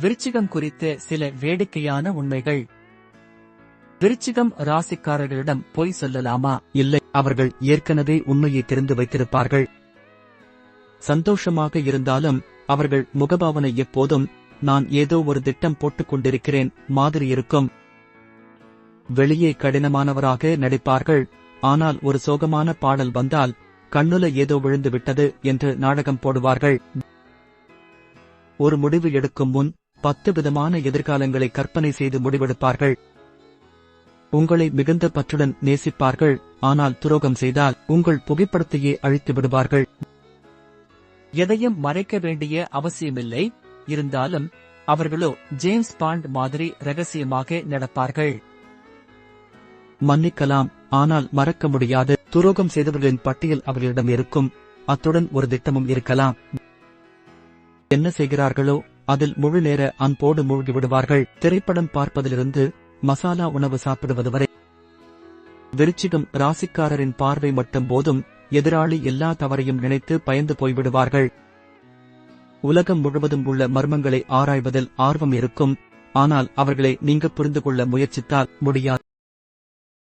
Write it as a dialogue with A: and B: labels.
A: விருச்சிகம் குறித்த சில வேடிக்கையான உண்மைகள். விருச்சிகம் ராசிக்காரர்களிடம் பொய் சொல்லலாமா?
B: இல்லை அவர்கள் ஏற்கனவே உண்மையை தெரிந்து வைத்திருப்பார்கள். சந்தோஷமாக இருந்தாலும் அவர்கள் முகபாவனை எப்போதும் நான் ஏதோ ஒரு திட்டம் போட்டுக் கொண்டிருக்கிறேன் மாதிரி இருக்கும். வெளியே கடினமானவராக நடிப்பார்கள். ஆனால் ஒரு சோகமான பாடல் வந்தால் கண்ணுல ஏதோ விழுந்து விட்டது என்று நாடகம் போடுவார்கள். ஒரு முடிவு எடுக்கும் முன் பத்து விதமான எதிர்காலங்களை கற்பனை செய்து முடிவெடுப்பார்கள். உங்களை மிகுந்த பற்றுடன் நேசிப்பார்கள் ஆனால் துரோகம் செய்தால் உங்கள் புகைப்படத்தையே அழித்து விடுவார்கள்.
A: எதையும் மறைக்க வேண்டிய அவசியமில்லை இருந்தாலும் அவர்களோ ஜேம்ஸ் பாண்ட் மாதிரி ரகசியமாக நடப்பார்கள்.
B: மன்னிக்கலாம் ஆனால் மறக்க முடியாது. துரோகம் செய்தவர்களின் பட்டியல் அவர்களிடம் இருக்கும். அத்துடன் ஒரு திட்டமும் இருக்கலாம். என்ன செய்கிறார்களோ அதில் முழு நேர அன்போடு மூழ்கி விடுவார்கள் திரைப்படம் பார்ப்பதிலிருந்து மசாலா உணவு சாப்பிடுவது வரை விருச்சிகம் ராசிக்காரரின் பார்வை மட்டும் போதும். எதிராளி எல்லா தவறையும் நினைத்து பயந்து போய்விடுவார்கள். உலகம் முழுவதும் உள்ள மர்மங்களை ஆராய்வதில் ஆர்வம் இருக்கும். ஆனால் அவர்களை நீங்க புரிந்து கொள்ள முயற்சித்தால் முடியாது.